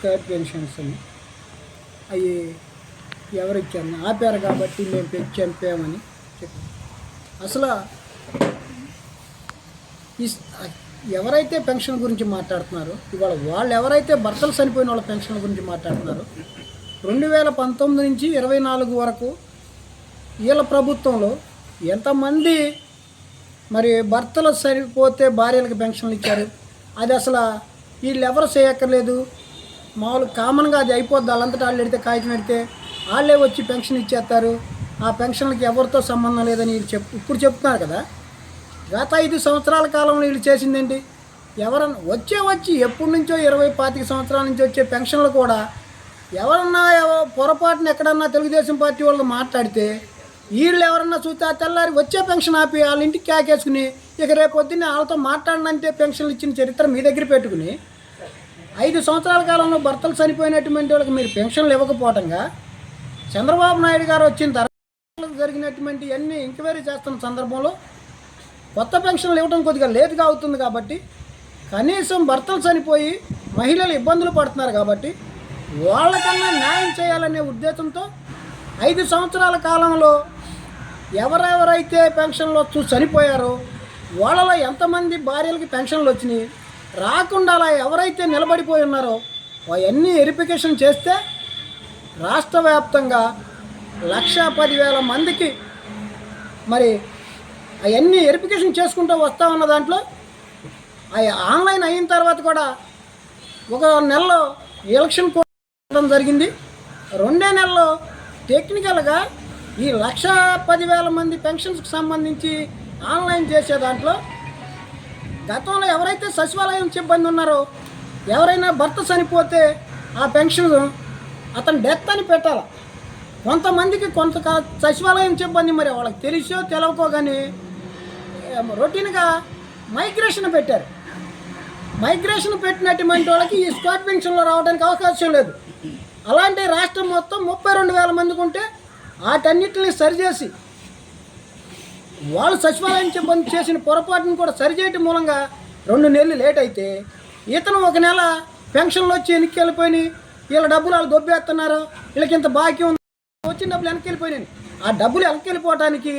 Square pensions అవి ఎవరిచ్చాము? ఆపారు కాబట్టి మేము పెంచి చంపామని చెప్పారు. అసలు ఈ ఎవరైతే పెన్షన్ గురించి మాట్లాడుతున్నారో ఇవాళ వాళ్ళు ఎవరైతే భర్తలు చనిపోయిన వాళ్ళ పెన్షన్ గురించి మాట్లాడుతున్నారో రెండు వేల పంతొమ్మిది నుంచి ఇరవై నాలుగు వరకు వీళ్ళ ప్రభుత్వంలో ఎంతమంది మరి భర్తలు సరిపోతే భార్యలకు పెన్షన్లు ఇచ్చారు? అది అసలు వీళ్ళు ఎవరు చేయక్కర్లేదు? మామూలు కామన్గా అది అయిపోద్ది. వాళ్ళంతటా వాళ్ళు ఎడితే కాగితం పెడితే వాళ్ళే వచ్చి పెన్షన్ ఇచ్చేస్తారు. ఆ పెన్షన్లకి ఎవరితో సంబంధం లేదని వీళ్ళు చెప్ ఇప్పుడు చెప్తున్నారు కదా. గత ఐదు సంవత్సరాల కాలంలో వీళ్ళు చేసిందేంటి? ఎవరన్నా వచ్చే వచ్చి ఎప్పటి నుంచో ఇరవై పాతిక సంవత్సరాల నుంచి వచ్చే పెన్షన్లు కూడా ఎవరన్నా పొరపాటున ఎక్కడన్నా తెలుగుదేశం పార్టీ వాళ్ళు మాట్లాడితే వీళ్ళు ఎవరన్నా చూస్తే ఆ తెల్లారి వచ్చే పెన్షన్ ఆపి వాళ్ళ ఇంటికి క్యాకేసుకుని ఇక రేపు పొద్దున్నే వాళ్ళతో మాట్లాడినంటే పెన్షన్లు ఇచ్చిన చరిత్ర మీ దగ్గర పెట్టుకుని ఐదు సంవత్సరాల కాలంలో భర్తలు చనిపోయినటువంటి వాళ్ళకి మీరు పెన్షన్లు ఇవ్వకపోవటంగా చంద్రబాబు నాయుడు గారు వచ్చిన తర్వాత జరిగినటువంటి అన్ని ఎంక్వైరీ చేస్తున్న సందర్భంలో కొత్త పెన్షన్లు ఇవ్వడం కొద్దిగా లేటుగా అవుతుంది కాబట్టి కనీసం భర్తలు చనిపోయి మహిళలు ఇబ్బందులు పడుతున్నారు కాబట్టి వాళ్ళకన్నా న్యాయం చేయాలనే ఉద్దేశంతో ఐదు సంవత్సరాల కాలంలో ఎవరెవరైతే పెన్షన్లు వచ్చి చనిపోయారో వాళ్ళలో ఎంతమంది భార్యలకి పెన్షన్లు వచ్చినాయి? రాకుండా అలా ఎవరైతే నిలబడిపోయి ఉన్నారో అవన్నీ వెరిఫికేషన్ చేస్తే రాష్ట్ర వ్యాప్తంగా లక్ష పదివేల మందికి మరి అవన్నీ వెరిఫికేషన్ చేసుకుంటూ వస్తా ఉన్న దాంట్లో అవి ఆన్లైన్ అయిన తర్వాత కూడా ఒక నెలలో ఎలక్షన్ కోడ్ జరిగింది. రెండే నెలలో టెక్నికల్గా ఈ లక్ష పదివేల మంది పెన్షన్స్కి సంబంధించి ఆన్లైన్ చేసే దాంట్లో గతంలో ఎవరైతే సచివాలయం సిబ్బంది ఉన్నారో ఎవరైనా భర్త చనిపోతే ఆ పెన్షన్ అతను డెత్ అని పెట్టాలి? కొంతమందికి కొంత కా- సచివాలయం సిబ్బంది మరి వాళ్ళకి తెలిసో తెలవకో కానీ రొటీన్గా మైగ్రేషన్ పెట్టారు. మైగ్రేషన్ పెట్టినటువంటి వాళ్ళకి ఈ స్పాట్ పెన్షన్లో రావడానికి అవకాశం లేదు. అలాంటి రాష్ట్రం మొత్తం ముప్పై రెండు వేల మందికి ఉంటే వాటన్నిటిని సరిచేసి వాళ్ళు సచివాలయం బంద్ చేసిన పొరపాటును కూడా సరిచేయటం మూలంగా రెండు నెలలు లేట్ అయితే ఇతను ఒక నెల పెన్షన్లు వచ్చి వెనక్కి వెళ్ళిపోయి వీళ్ళ డబ్బులు వాళ్ళు దొబ్బేస్తున్నారు. వీళ్ళకి ఇంత బాకీ ఉంది. వచ్చిన డబ్బులు వెనక్కి వెళ్ళిపోయినాయి. ఆ డబ్బులు వెనక్కి వెళ్ళిపోవటానికి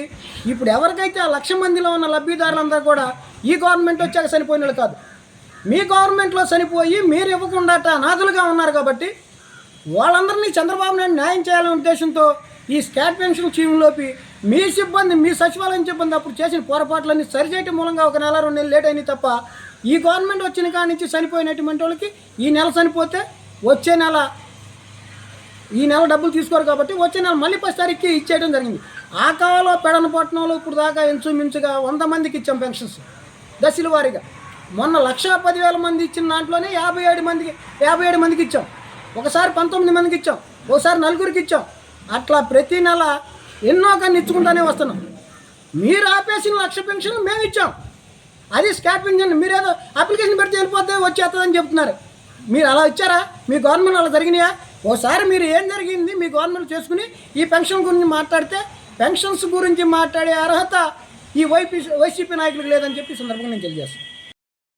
ఇప్పుడు ఎవరికైతే ఆ లక్ష మందిలో ఉన్న లబ్ధిదారులందరూ కూడా ఈ గవర్నమెంట్ వచ్చాక చనిపోయిన వాళ్ళు కాదు. మీ గవర్నమెంట్లో చనిపోయి మీరు ఇవ్వకుండా అనాథులుగా ఉన్నారు కాబట్టి వాళ్ళందరినీ చంద్రబాబు నాయుడు న్యాయం చేయాలనే ఉద్దేశంతో ఈ స్కాట్ పెన్షన్ స్కీమ్లోకి మీ సిబ్బంది మీ సచివాలయం సిబ్బంది అప్పుడు చేసిన పొరపాట్లన్నీ సరిచేయటం మూలంగా ఒక నెల రెండు నెలలు లేట్ అయినాయి తప్ప ఈ గవర్నమెంట్ వచ్చిన కాడి నుంచి చనిపోయినటువంటి వాళ్ళకి ఈ నెల చనిపోతే వచ్చే నెల ఈ నెల డబ్బులు తీసుకోరు కాబట్టి వచ్చే నెల మళ్ళీ పది తారీఖుకి ఇచ్చేయడం జరిగింది. ఆ కాలంలో పెడనపట్నంలో ఇప్పుడు దాకా ఇంచుమించుగా వంద మందికి ఇచ్చాం పెన్షన్స్ దశల వారీగా. మొన్న లక్ష పదివేల మంది ఇచ్చిన దాంట్లోనే యాభై ఏడు మందికి యాభై ఏడు మందికి ఇచ్చాం. ఒకసారి పంతొమ్మిది మందికి ఇచ్చాం. ఒకసారి నలుగురికి ఇచ్చాం. అట్లా ప్రతి నెల ఎన్నో కానీ ఇచ్చుకుంటానే వస్తున్నాం. మీరు ఆపేసిన లక్ష పెన్షన్ మేము ఇచ్చాం. అది స్కాట్ పెన్షన్ మీరేదో అప్లికేషన్ పెడితే వెళ్ళిపోతే వచ్చేస్తుందని చెప్తున్నారు. మీరు అలా ఇచ్చారా? మీ గవర్నమెంట్ అలా జరిగినాయా? ఓసారి మీరు ఏం జరిగింది? మీ గవర్నమెంట్ చేసుకుని ఈ పెన్షన్ గురించి మాట్లాడితే పెన్షన్స్ గురించి మాట్లాడే అర్హత ఈ వైపీ వైసీపీ నాయకులకు లేదని చెప్పి సందర్భంగా నేను తెలియజేస్తాను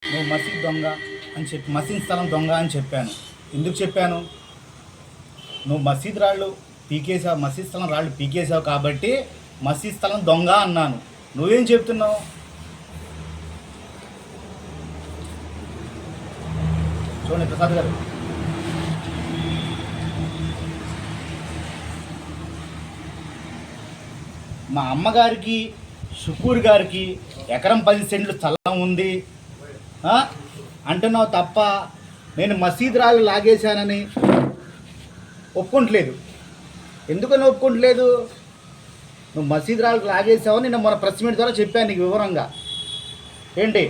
నువ్వు మసీద్ దొంగ అని చెప్పి మసీద్ స్థలం దొంగ అని చెప్పాను. ఎందుకు చెప్పాను? నువ్వు మసీద్ రాళ్ళు పీకేసావు మసీద్ స్థలం రాళ్ళు పీకేసావు కాబట్టి మసీద్ స్థలం దొంగ అన్నాను. నువ్వేం చెప్తున్నావు? చూడండి ప్రసాద్ గారు. మా అమ్మగారికి షుకూర్ గారికి ఎకరం పది సెంట్లు స్థలం ఉంది. అంటున్నావు తప్ప నేను మసీద్ రాళ్ళు లాగేశానని ఒప్పుకుంటలేదు. ఎందుకని ఒప్పుకుంటలేదు నువ్వు మసీద్ రాళ్ళకి లాగేసావు నేను మన ప్రెస్ మీట్ ద్వారా చెప్పాను నీకు వివరంగా. ఏంటి?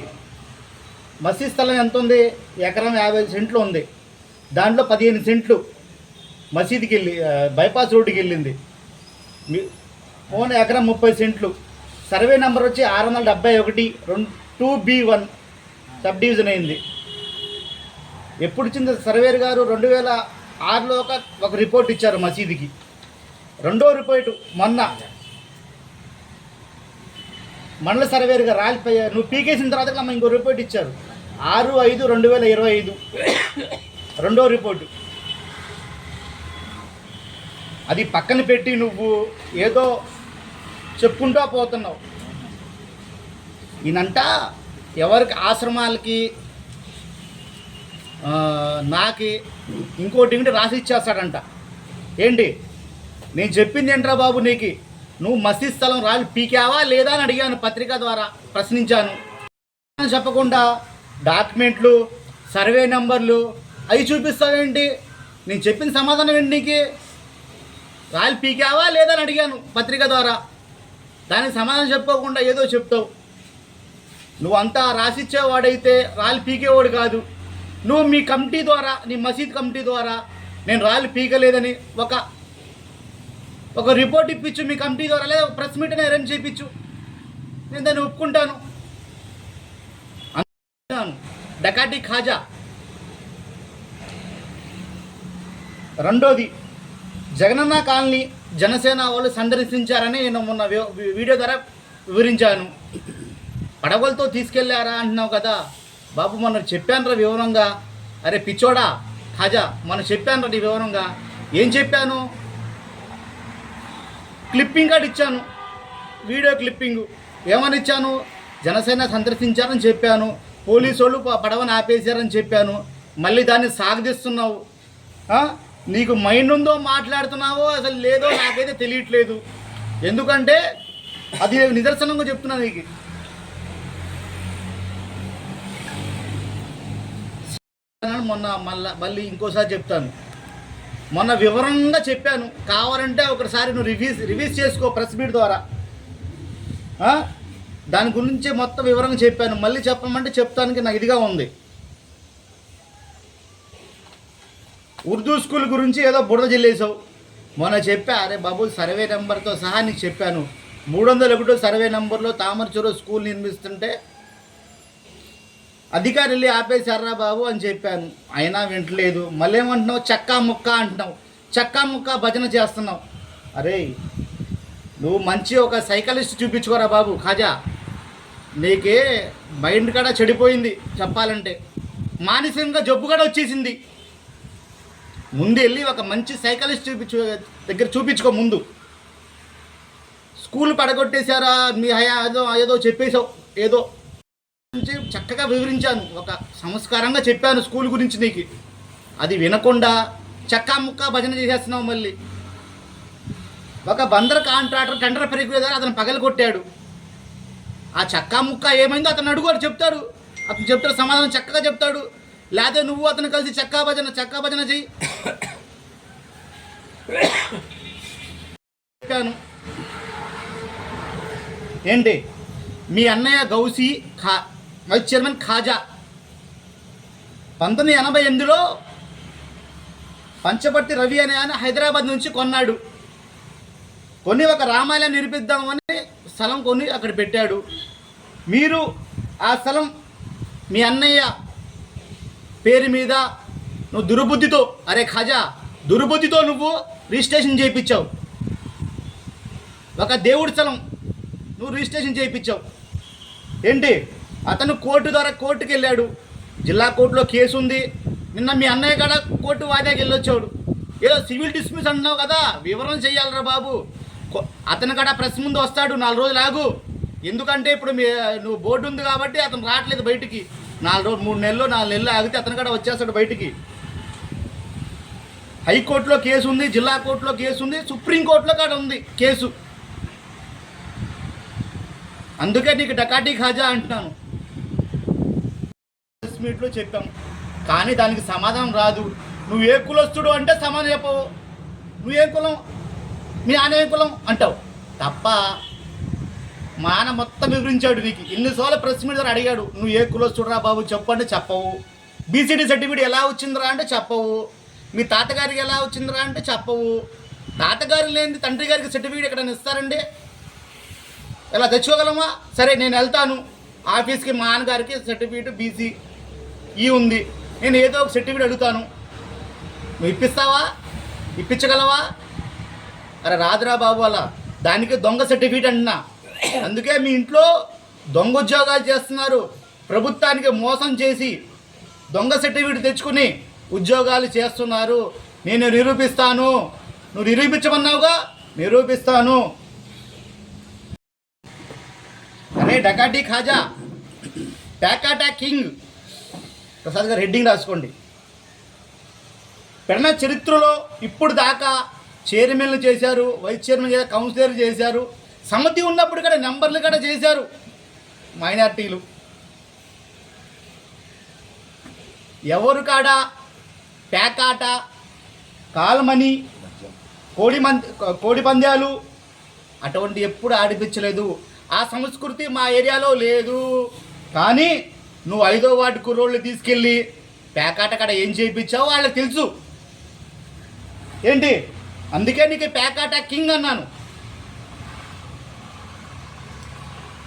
మసీద్ స్థలం ఎంత ఉంది ఎకరం యాభై సెంట్లు ఉంది. దాంట్లో పదిహేను సెంట్లు మసీద్కి వెళ్ళి బైపాస్ రోడ్డుకి వెళ్ళింది మీ ఫోన్ ఎకరం ముప్పై సెంట్లు. సర్వే నెంబర్ వచ్చి ఆరు వందల డెబ్బై ఒకటి రెండు two B one sub division అయింది. ఎప్పుడు ఇచ్చింది సర్వేర్ గారు? రెండు వేల ఆరులో ఒక ఒక రిపోర్ట్ ఇచ్చారు మసీదుకి. రెండో రిపోర్ట్ మొన్న. మండల సర్వేరుగా రాలిపోయారు నువ్వు పీకేసిన తర్వాత అమ్మ ఇంకో రిపోర్ట్ ఇచ్చారు. ఆరు ఐదు రెండు వేల ఇరవై ఐదు. రెండో రిపోర్టు. అది పక్కన పెట్టి నువ్వు ఏదో చెప్పుకుంటూ పోతున్నావు. ఈయనంట ఎవరికి ఆశ్రమాలకి నాకి ఇంకోటి ఇంకోటి రాసి ఇచ్చేస్తాడంట. ఏంటి? నేను చెప్పింది ఏంట్రా బాబు నీకు? నువ్వు మసీద్ స్థలం రాలి పీకావా లేదా అని అడిగాను పత్రిక ద్వారా ప్రశ్నించాను. చెప్పకుండా డాక్యుమెంట్లు సర్వే నెంబర్లు అవి చూపిస్తావేంటి? నేను చెప్పిన సమాధానం ఏంటి నీకు? రాలి పీకావా లేదా అని అడిగాను పత్రిక ద్వారా. దానికి సమాధానం చెప్పుకోకుండా ఏదో చెప్తావు. నువ్వు అంతా రాసిచ్చేవాడైతే రాలి పీకేవాడు కాదు. నువ్వు మీ కమిటీ ద్వారా నీ మసీద్ కమిటీ ద్వారా నేను రాయలు పీకలేదని ఒక ఒక రిపోర్ట్ ఇప్పించు మీ కమిటీ ద్వారా లేదా ప్రెస్ మీట్ అరేంజ్ చేయించు. నేను దాన్ని ఒప్పుకుంటాను. అంటాను. డకాటి ఖాజా. రెండోది జగనన్న కాలనీ జనసేన వాళ్ళు సందర్శించారని నేను మొన్న వీడియో ద్వారా వివరించాను. పడవలతో తీసుకెళ్ళారా అంటున్నావు కదా. బాబు మొన్న చెప్పానురా వివరంగా. అరే పిచ్చోడా ఖాజా మనం చెప్పానురా నీ వివరంగా. ఏం చెప్పాను? క్లిప్పింగ్ కార్డ్ ఇచ్చాను. Video clipping. ఏమని ఇచ్చాను? జనసేన సందర్శించారని చెప్పాను. పోలీసు వాళ్ళు పడవని ఆపేశారని చెప్పాను. మళ్ళీ దాన్ని సాగదీస్తున్నావు. నీకు మైండ్ ఉందో మాట్లాడుతున్నావో అసలు లేదో నాకైతే తెలియట్లేదు. ఎందుకంటే అది నిదర్శనంగా చెప్తున్నా నీకు. మొన్న మళ్ళీ మళ్ళీ ఇంకోసారి చెప్తాను. మొన్న వివరంగా చెప్పాను. కావాలంటే ఒకసారి నువ్వు రివ్యూస్ రివ్యూస్ చేసుకో ప్రెస్ మీట్ ద్వారా. దాని గురించి మొత్తం వివరంగా చెప్పాను. మళ్ళీ చెప్పమంటే చెప్తానికి నాకు ఇదిగా ఉంది. ఉర్దూ స్కూల్ గురించి ఏదో బురద జిల్లేసావు మొన్న చెప్పా అరే బాబు సర్వే నెంబర్తో సహా నీకు చెప్పాను. మూడు వందల ఒకటో సర్వే నెంబర్లో తామరచూరు స్కూల్ నిర్మిస్తుంటే అధికారులు వెళ్ళి ఆపేశారా బాబు అని చెప్పాను. అయినా వింటలేదు. మళ్ళీ ఏమంటున్నావు చక్కా ముక్క అంటున్నావు. చక్కా ముక్క భజన చేస్తున్నావు. అరే నువ్వు మంచి ఒక సైకలిస్ట్ చూపించుకోరా బాబు ఖాజా నీకే మైండ్ కూడా చెడిపోయింది చెప్పాలంటే. మానసికంగా జబ్బు కూడా వచ్చేసింది. ముందు వెళ్ళి ఒక మంచి సైకలిస్ట్ చూపించు దగ్గర చూపించుకో ముందు. స్కూల్ పడగొట్టేశారా? మీ హయా ఏదో ఏదో చెప్పేశావు ఏదో. గురించి చక్కగా వివరించాను. ఒక సంస్కారంగా చెప్పాను స్కూల్ గురించి నీకు. అది వినకుండా చక్కా ముక్క భజన చేసేస్తున్నావు మళ్ళీ. ఒక బందర్ కాంట్రాక్టర్ టెండర్ పెరిగిపోయేదారు అతను పగలు కొట్టాడు. ఆ చక్కా ముక్క ఏమైందో అతను అడుగుడు చెప్తాడు అతను చెప్తాడు సమాధానం చక్కగా చెప్తాడు. లేదా నువ్వు అతను కలిసి చక్కా భజన చక్కా భజన చెయ్యి. చెప్పాను. ఏంటి? మీ అన్నయ్య గౌసి ఖా వైస్ చైర్మన్ ఖాజా. పంతొమ్మిది ఎనభై ఎనిమిదిలో పంచపర్తి రవి అనే ఆయన హైదరాబాద్ నుంచి కొన్నాడు. కొన్ని ఒక రామాలయం నిర్మిద్దామని స్థలం కొని అక్కడ పెట్టాడు. మీరు ఆ స్థలం మీ అన్నయ్య పేరు మీద నువ్వు దుర్బుద్ధితో అరే ఖాజా దుర్బుద్ధితో నువ్వు రిజిస్ట్రేషన్ చేయించావు. ఒక దేవుడి స్థలం నువ్వు రిజిస్ట్రేషన్ చేయించావు. ఏంటి? అతను కోర్టు ద్వారా కోర్టుకి వెళ్ళాడు జిల్లా కోర్టులో కేసు ఉంది నిన్న మీ అన్నయ్య కూడా కోర్టు వాయిదాకి వెళ్ళొచ్చాడు. ఏదో సివిల్ డిస్మిస్ అంటున్నావు కదా వివరణ చేయాలిరా బాబు. అతను కూడా ప్రెస్ ముందు వస్తాడు నాలుగు రోజులు ఆగు. ఎందుకంటే ఇప్పుడు మీ నువ్వు బోర్డు ఉంది కాబట్టి అతను రావట్లేదు బయటికి. నాలుగు రోజులు మూడు నెలలు నాలుగు నెలలు ఆగితే అతను కూడా వచ్చేస్తాడు బయటికి. హైకోర్టులో కేసు ఉంది జిల్లా కోర్టులో కేసు ఉంది సుప్రీంకోర్టులో కూడా ఉంది కేసు. అందుకే నీకు డకాటీ ఖాజా అంటున్నాను. మీట్లో చెప్పాం. కానీ దానికి సమాధానం రాదు. నువ్వు ఏ కులస్తుడు అంటే సమాధానం చెప్పవు. నువ్వు ఏ కులం? మీ ఆయన ఏ కులం? అంటావు. తప్ప మాన మొత్తం వివరించాడు నీకు. ఎన్నిసార్లు ప్రెస్ మీట్ ద్వారా అడిగాడు. నువ్వు ఏ కులస్తుడురా బాబు? చెప్పు అంటే చెప్పవు. బీసీడీ సర్టిఫికేట్ ఎలా వచ్చిందిరా అంటే చెప్పవు. మీ తాతగారికి ఎలా వచ్చిందిరా అంటే చెప్పవు. తాతగారు లేని తండ్రి గారికి సర్టిఫికేట్ ఎక్కడైనా ఇస్తారండి? ఇలా తెచ్చుకోగలమా? సరే నేను వెళ్తాను. ఆఫీస్కి మా నాన్నగారికి సర్టిఫికేట్ బీసీ ఈ ఉంది. నేను ఏదో ఒక సర్టిఫికేట్ అడుగుతాను. నువ్వు ఇప్పిస్తావా? ఇప్పించగలవా? అరే రాదురా బాబు అలా. దానికి దొంగ సర్టిఫికేట్ అంటున్నా. అందుకే మీ ఇంట్లో దొంగ ఉద్యోగాలు చేస్తున్నారు. ప్రభుత్వానికి మోసం చేసి దొంగ సర్టిఫికేట్ తెచ్చుకుని ఉద్యోగాలు చేస్తున్నారు. నేను నిరూపిస్తాను. నువ్వు నిరూపించమన్నావుగా? నిరూపిస్తాను. అరే డకాటి ఖాజా. టాకాటా కింగ్. ప్రసాద్ గారు హెడ్డింగ్ రాసుకోండి. పెన్న చరిత్రలో ఇప్పుడు దాకా చైర్మన్లు చేశారు వైస్ చైర్మన్ చేశారు కౌన్సిలర్లు చేశారు సమితి ఉన్నప్పుడు కూడా నెంబర్లు కూడా చేశారు మైనార్టీలు. ఎవరు కాడ పేకాట కాలమని కోడి మంది కోడి పందాలు అటువంటి ఎప్పుడు ఆడిపించలేదు. ఆ సంస్కృతి మా ఏరియాలో లేదు. కానీ నువ్వు ఐదో వాటి కుర్రోళ్ళు తీసుకెళ్ళి పేకాట కాడ ఏం చేయించావో వాళ్ళకి తెలుసు. ఏంటి? అందుకే నీకు పేకాట కింగ్ అన్నాను.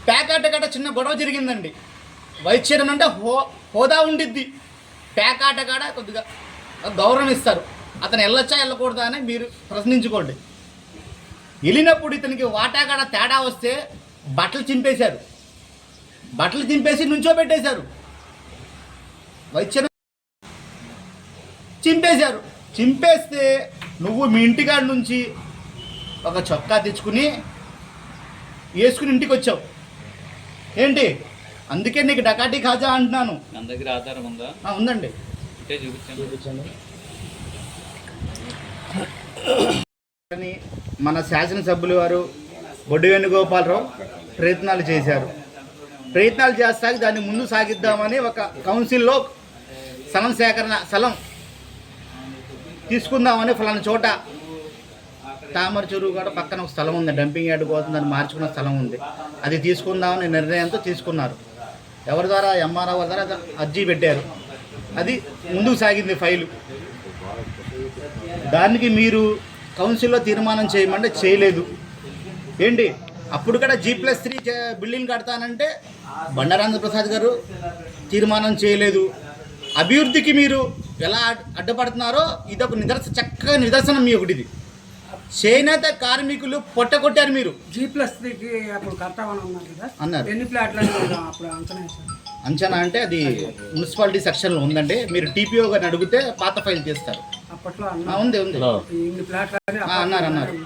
పేకాట కట చిన్న గొడవ జరిగిందండి. వైస్ చైర్మన్ అంటే హో హోదా ఉండిద్ది. పేకాట కాడ కొద్దిగా గౌరవం ఇస్తారు. అతను వెళ్ళొచ్చా వెళ్ళకూడదా అని మీరు ప్రశ్నించుకోండి. వెళ్ళినప్పుడు ఇతనికి వాటా కాడ తేడా వస్తే బట్టలు చింపేశారు. బట్టలు చింపేసి నుంచోబెట్టేశారు వైస్ చైర్మన్ చింపేశారు. చింపేస్తే నువ్వు మీ ఇంటికాడ నుంచి ఒక చొక్కా తెచ్చుకుని వేసుకుని ఇంటికి వచ్చావు. ఏంటి? అందుకే నీకు డకాటీ ఖాజా అంటున్నాను. మన దగ్గర ఆధారం ఉందా? ఆ, ఉందండి. అంటే మన శాసనసభ్యులు వారు బొడ్డు వేణుగోపాలరావు ప్రయత్నాలు చేశారు. ప్రయత్నాలు చేస్తాక దాన్ని ముందు సాగిద్దామని ఒక కౌన్సిల్లో స్థలం సేకరణ స్థలం తీసుకుందామని ఫలానా చోట తామర చెరువు కూడా పక్కన ఒక స్థలం ఉంది డంపింగ్ యార్డ్ కోసం దాన్ని మార్చుకున్న స్థలం ఉంది. అది తీసుకుందామని నిర్ణయంతో తీసుకున్నారు. ఎవరి ద్వారా? ఎంఆర్ఓ ద్వారా అర్జీ పెట్టారు. అది ముందుకు సాగింది ఫైలు. దానికి మీరు కౌన్సిల్లో తీర్మానం చేయమంటే చేయలేదు. ఏంటి? అప్పుడు కూడా జీ ప్లస్ త్రీ బిల్డింగ్ కడతానంటే బండారాంధ్ర ప్రసాద్ గారు తీర్మానం చేయలేదు. అభివృద్ధికి మీరు ఎలా అడ్- అడ్డుపడుతున్నారో ఇదొక నిదర్శన చక్కగా నిదర్శనం మీ ఒకటిది. చేనేత కార్మికులు పొట్టగొట్టారు మీరు. జీ ప్లస్ త్రీకి అప్పుడు కడతామని అన్నారు కదా. అన్నారు. ఎన్ని అప్పుడు అంచనా అంచనా అంటే అది మున్సిపాలిటీ సెక్షన్లో ఉందండి. మీరు టీపీఓ గారిని అడిగితే పాత ఫైల్ చేస్తారు అప్పట్లో ఉంది ఉంది. అన్నారు, అన్నారు.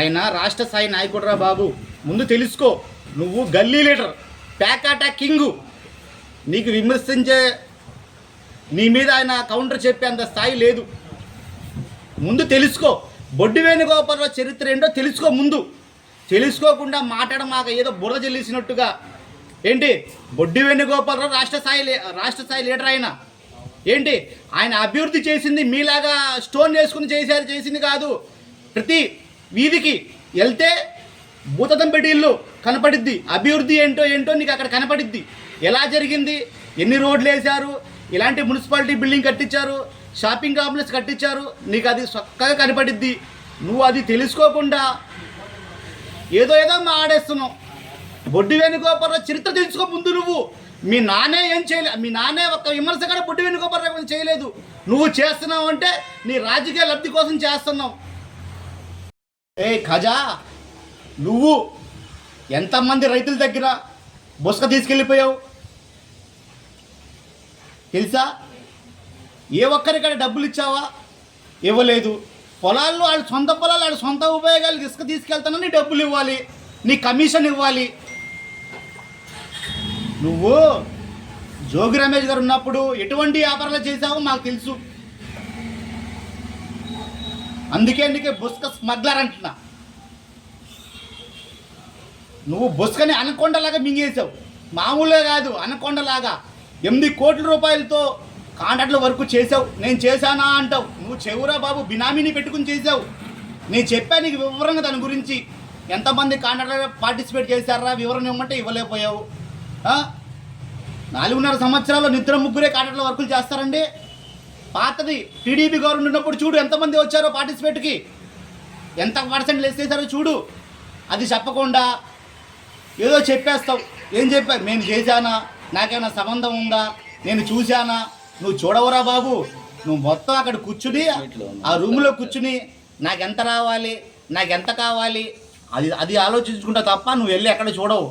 ఆయన రాష్ట్ర స్థాయి నాయకుడురా బాబు. ముందు తెలుసుకో నువ్వు గల్లీ లీడర్ ప్యాకాటా కింగు. నీకు విమర్శించే నీ మీద ఆయన కౌంటర్ చెప్పేంత స్థాయి లేదు. ముందు తెలుసుకో బొడ్డు వేణుగోపాలరావు చరిత్ర ఏంటో తెలుసుకో ముందు. తెలుసుకోకుండా మాట్లాడ మాకు ఏదో బుర్ర చెల్లిసినట్టుగా ఏంటి? బొడ్డు వేణుగోపాలరావు రాష్ట్ర స్థాయి రాష్ట్ర స్థాయి లీడర్ ఆయన. ఏంటి? ఆయన అభివృద్ధి చేసింది మీలాగా స్టోన్ వేసుకుని చేశారు చేసింది కాదు. ప్రతి వీధికి వెళ్తే భూతదం ఇల్లు కనపడిద్ది. అభివృద్ధి ఏంటో ఏంటో నీకు అక్కడ కనపడిద్ది. ఎలా జరిగింది? ఎన్ని రోడ్లు వేశారు? ఇలాంటి మున్సిపాలిటీ బిల్డింగ్ కట్టించారు? షాపింగ్ కాంప్లెక్స్ కట్టించారు? నీకు అది చక్కగా కనపడిద్ది. నువ్వు అది తెలుసుకోకుండా ఏదో ఏదో మా ఆడేస్తున్నావు బొడ్డు వేణుగోపాలరావు చరిత్ర తెలుసుకో ముందు నువ్వు. మీ నాన్నే ఏం చేయలే మీ నాన్నే ఒక విమర్శ కూడా బొడ్డు వేణుగోపాలరావు చేయలేదు. నువ్వు చేస్తున్నావు అంటే నీ రాజకీయ లబ్ధి కోసం చేస్తున్నావు. ఏ ఖజా నువ్వు ఎంతమంది రైతుల దగ్గర బుసక తీసుకెళ్ళిపోయావు? తెలుసా? ఏ ఒక్కరికైనా డబ్బులు ఇచ్చావా? ఇవ్వలేదు. పొలాల్లో వాళ్ళ సొంత పొలాలు వాళ్ళ సొంత ఉపయోగాలు ఇసుక తీసుకెళ్తానని డబ్బులు ఇవ్వాలి. నీ కమిషన్ ఇవ్వాలి. నువ్వు జోగి రమేష్ గారు ఉన్నప్పుడు ఎటువంటి వ్యాపారాలు చేసావో మాకు తెలుసు. అందుకే అందుకే బుస్క స్మగ్లర్ అంటున్నా. నువ్వు బుస్కని అనకొండలాగా మింగేసావు మామూలుగా కాదు అనకొండలాగా. ఎనిమిది కోట్ల రూపాయలతో కాంట్రాక్ట్ల వరకు చేసావు నేను చేశానా అంటావు. నువ్వు చెవురా బాబు బినామీని పెట్టుకుని చేసావు నేను చెప్పాను నీకు వివరంగా దాని గురించి. ఎంతమంది కాంట్రాక్టర్ పార్టిసిపేట్ చేశారా? వివరణ ఇవ్వమంటే ఇవ్వలేకపోయావు. నాలుగున్నర సంవత్సరాల్లో నిద్ర ముగ్గురే కాంట్రాక్ట్ల వర్కులు చేస్తారండి. పాతది టీడీపీ గవర్నమెంట్ ఉన్నప్పుడు చూడు ఎంతమంది వచ్చారో పార్టిసిపేట్కి. ఎంత పర్సెంట్ లెస్ చేశారో చూడు. అది చెప్పకుండా ఏదో చెప్పేస్తావు ఏం చెప్పావు నేను చేశానా? నాకేమైనా సంబంధం ఉందా? నేను చూశానా? నువ్వు చూడవురా బాబు. నువ్వు మొత్తం అక్కడ కూర్చుని ఆ రూమ్లో కూర్చుని నాకెంత రావాలి? నాకెంత కావాలి? అది అది ఆలోచించుకుంటా తప్ప నువ్వు వెళ్ళి ఎక్కడ చూడవు.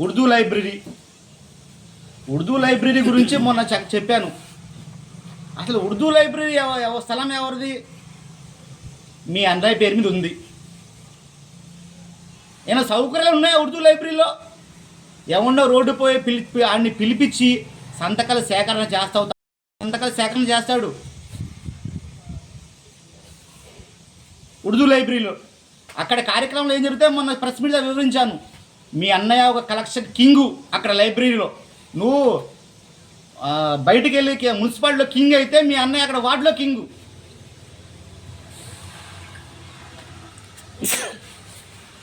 ఉర్దూ లైబ్రరీ. ఉర్దూ లైబ్రరీ గురించి మొన్న చెప్పాను. అసలు ఉర్దూ లైబ్రరీ ఎవ- స్థలం ఎవరిది? మీ అందరి పేరు మీద ఉంది. ఏమైనా సౌకర్యాలు ఉన్నాయా ఉర్దూ లైబ్రరీలో? ఎవరినో రోడ్డు పోయి పిలిపి ఆయన్ని పిలిపించి సంతకాల సేకరణ చేస్తావు సంతకాల సేకరణ చేస్తాడు. ఉర్దూ లైబ్రరీలో. అక్కడ కార్యక్రమంలో ఏం జరిగితే మొన్న ప్రెస్ మీడియా వివరించాను. మీ అన్నయ్య ఒక కలెక్షన్ కింగు అక్కడ లైబ్రరీలో. నువ్వు బయటికి వెళ్ళి మున్సిపాలిటీలో కింగ్ అయితే మీ అన్నయ్య అక్కడ వార్డులో కింగు.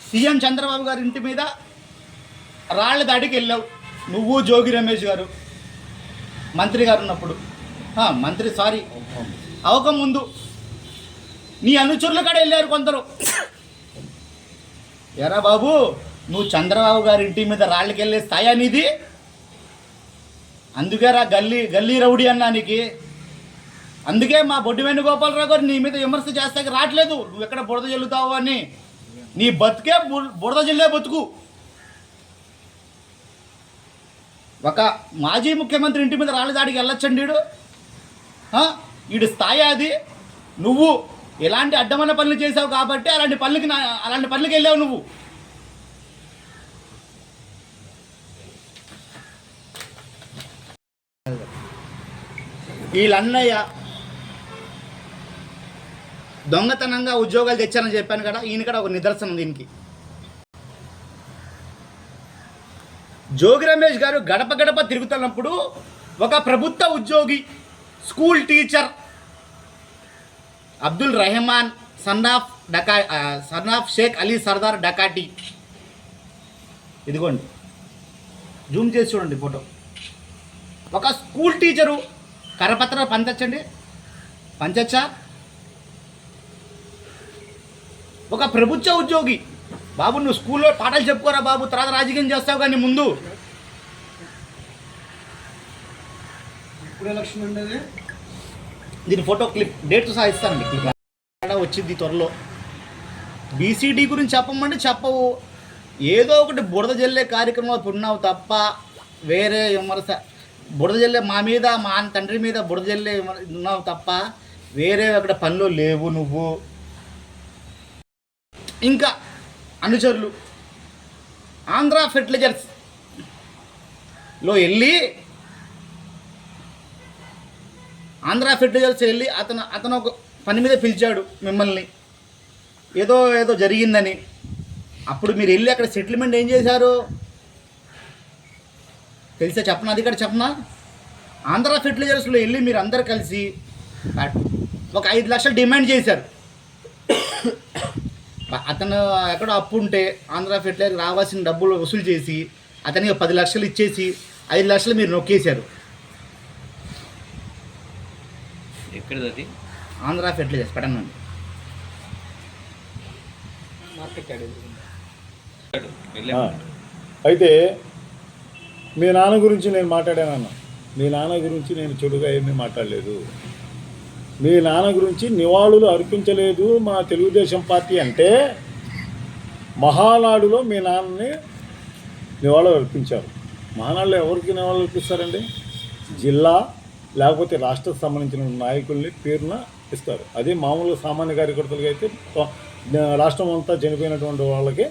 సీఎం చంద్రబాబు గారి ఇంటి మీద రాళ్ళ దాడికి వెళ్ళావు. నువ్వు జోగి రమేష్ గారు. మంత్రి గారు ఉన్నప్పుడు. మంత్రి సారీ. అవక ముందు నీ అనుచరులు కాడ వెళ్ళారు కొందరు. ఎరా బాబు నువ్వు చంద్రబాబు గారి ఇంటి మీద రాళ్ళకి వెళ్ళే స్థాయి నీది? అందుకే రా గల్లీ గల్లీ రౌడీ అన్నా నీకు. అందుకే మా బొడ్డు వేణుగోపాలరావు గారు నీ మీద విమర్శ చేస్తాక రావట్లేదు. నువ్వు ఎక్కడ బురద జల్లుతావు అని. నీ బతుకే బు- బురద జల్లే బతుకు. ఒక మాజీ ముఖ్యమంత్రి ఇంటి మీద రాళ్ళ దాడికి వెళ్ళొచ్చండి వీడు వీడి స్థాయి అది. నువ్వు ఎలాంటి అడ్డమైన పనులు చేసావు కాబట్టి అలాంటి పనులకి అలాంటి పనులకి వెళ్ళావు నువ్వు. వీళ్ళన్నయ్య దొంగతనంగా ఉద్యోగాలు తెచ్చానని చెప్పాను కదా ఈయన కూడా ఒక నిదర్శనం దీనికి. జోగి రమేష్ గారు గడప గడప తిరుగుతున్నప్పుడు ఒక ప్రభుత్వ ఉద్యోగి school teacher Abdul Rehman son of Daka son of Sheikh Ali Sardar Dakati. ఇదిగోండి జూమ్ చేసి చూడండి ఫోటో. ఒక స్కూల్ టీచరు కరపత్ర పంచచ్చండి పంచచ్చా? ఒక ప్రభుత్వ ఉద్యోగి. బాబు నువ్వు స్కూల్లో పాఠాలు చెప్పుకోరా బాబు తర్వాత రాజకీయం చేస్తావు కానీ ముందు. దీని ఫోటో క్లిప్ డేట్ సహా ఇస్తానండి క్లిప్. వచ్చింది త్వరలో? బీసీడీ గురించి చెప్పమంటే చెప్పవు. ఏదో ఒకటి బురద జల్లే కార్యక్రమంలో ఉన్నావు తప్ప వేరే విమర్శ బురద జల్లే మా మీద మా తండ్రి మీద బురద జల్లే ఉన్నావు తప్ప వేరే అక్కడ పనులు లేవు నువ్వు. ఇంకా అనుచరులు ఆంధ్ర ఫెర్టిలైజర్స్లో వెళ్ళి ఆంధ్ర ఫెర్టిలైజర్స్ వెళ్ళి అతను అతను ఒక పని మీద పిలిచాడు మిమ్మల్ని. ఏదో ఏదో జరిగిందని. అప్పుడు మీరు వెళ్ళి అక్కడ సెటిల్మెంట్ ఏం చేశారు? తెలిసే చెప్పనా? అది కూడా చెప్పనా? ఆంధ్ర ఫెర్టిలైజర్స్లో వెళ్ళి మీరు అందరు కలిసి ఒక ఐదు లక్షలు డిమాండ్ చేశారు. అతను ఎక్కడో అప్పు ఉంటే ఆంధ్ర ఫెర్టిలైజర్ రావాల్సిన డబ్బులు వసూలు చేసి అతనికి పది లక్షలు ఇచ్చేసి ఐదు లక్షలు మీరు నొక్కేశారు. ఎక్కడిది అది? ఆంధ్ర ఫెర్టిలైజర్స్ ఆ. అయితే మీ నాన్న గురించి నేను మాట్లాడానన్న మీ నాన్న గురించి నేను చెడుగా ఏమీ మాట్లాడలేదు. మీ నాన్న గురించి నివాళులు అర్పించలేదు మా తెలుగుదేశం పార్టీ అంటే మహానాడులో మీ నాన్నని నివాళులు అర్పించారు. మహానాడులో ఎవరికి నివాళులు అర్పిస్తారండి? జిల్లా లేకపోతే రాష్ట్రకు సంబంధించిన నాయకుల్ని పేరున ఇస్తారు. అదే మామూలు సామాన్య కార్యకర్తలకి అయితే రాష్ట్రం అంతా చనిపోయినటువంటి వాళ్ళకి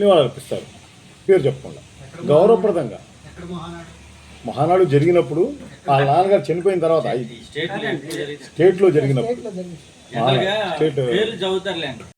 నివాళులు అర్పిస్తారు. పేరు చెప్పకుండా. గౌరవప్రదంగా. మహానాడు? మహానాడు జరిగినప్పుడు ఆ నాన్నగారు చనిపోయిన తర్వాత స్టేట్లో జరిగినప్పుడు. స్టేట్